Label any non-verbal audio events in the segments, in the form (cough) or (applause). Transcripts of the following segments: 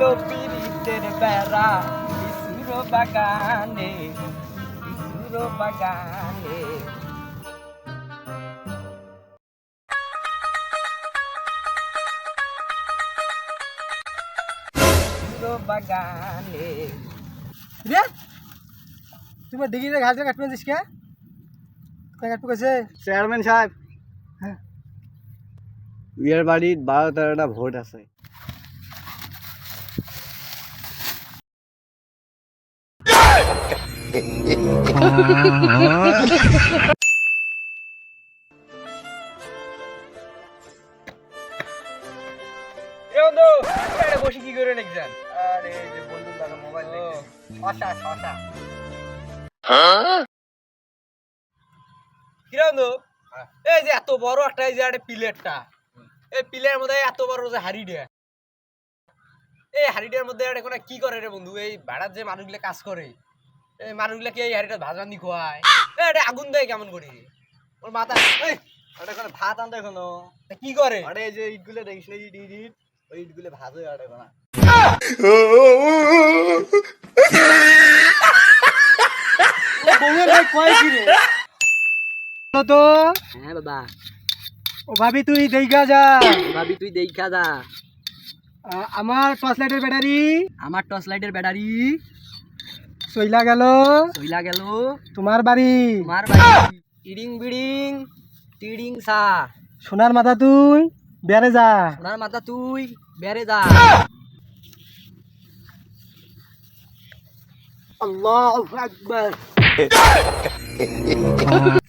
দিল পিরিতের বেড়া বিশুর বাগানে বিশুর বাগানে। বাগানে। রে তুমি ডিগ্রি ঘাটে কাটবে দিস কে? কাটবো কেছে? চেয়ারম্যান সাহেব। হ্যাঁ। বিয়ের বাড়ির বারো তেরোটা ভোট আছে এ বন্ধু আরে (laughs) বসে কি করে নেকজান আরে যে বন্ধু দাদা মোবাইল শশা শশা। কিরে এই যে এত বড় একটা এই যে একটা প্লেটটা। এই প্লেটের মধ্যে এত বড় যে হাড়ি দেয় এই হাড়িটার মধ্যে একটা কি করে রে বন্ধু? এই ভাড়ার যে মানুষগুলো কাজ করে। মানুষগুলো কি এই হাড়িটা ভাজানি খোয়ায়? এটা আগুন দেয় কেমন করে? ওর মাথা ওটা কোনো ভাত আনতে এখনও। তা কি করে? আরে যে ইটগুলো দেখিস না ইট ইট ইট? ওই ইটগুলো ভাত হয়ে আটে না তো? হ্যাঁ বাবা। ও ভাবি তুই দেখা যা। ভাবি তুই দেখা যা। আমার টর্চ লাইটের ব্যাটারি। আমার টর্চ লাইটের ব্যাটারি। চইলা গেল। চইলা গেল। তোমার বাড়ি। তোমার বাড়ি। ইডিং বিডিং টিডিং সা। সোনার মাথা তুই বেড়ে যা। সোনার মাথা তুই বেড়ে যা। আল্লাহ আকবার। (laughs)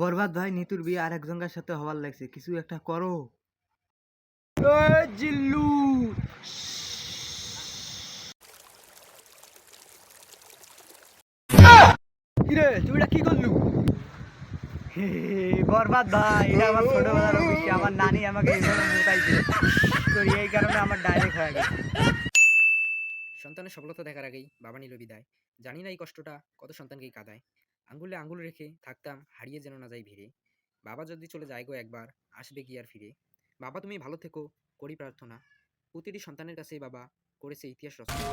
বরবাদ ভাই নিতুর বিয়ে আর একজনের সাথে হওয়ার লাগছে। কিছু একটা করো। জিল্লু! কিরে তুই এটা কি করলু? বরবাদ ভাই এটা আমার ছোটবেলার আমার নানি আমাকে এইভাবে মোটাইছে তো এই কারণে আমার ডাইরেক্ট হয়ে গেছে। সন্তানের সফলতা দেখার আগেই বাবা নিল বিদায়। জানি না এই কষ্টটা কত সন্তানকেই কাঁদায়। আঙ্গুলে আঙ্গুল রেখে থাকতাম হারিয়ে যেন না যাই ভিড়ে। বাবা যদি চলে যায় গো একবার আসবে কি আর ফিরে? বাবা তুমি ভালো থেকো করি প্রার্থনা। প্রতিটি সন্তানের কাছে বাবা করেছে ইতিহাস রচনা।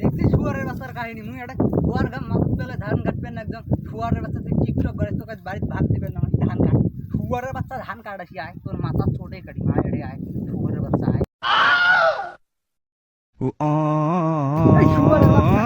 দেখছি শুয়ারের বাচ্চার কাহিনী মুই একটা শুয়ার গাম মাথার তলে ধান কাটবেন না একদম। শুয়ারের বাচ্চা তুই টিকটক করে তোকে বাড়িতে ভাত দিবেন না ধান কাট। শুয়ারের বাচ্চা ধান কাটাসি আয় তোর মাথা ছোটে কাটি মা এড়ে আয় শুয়ারের বাচ্চা আয়। শুয়ারের বাচ্চা।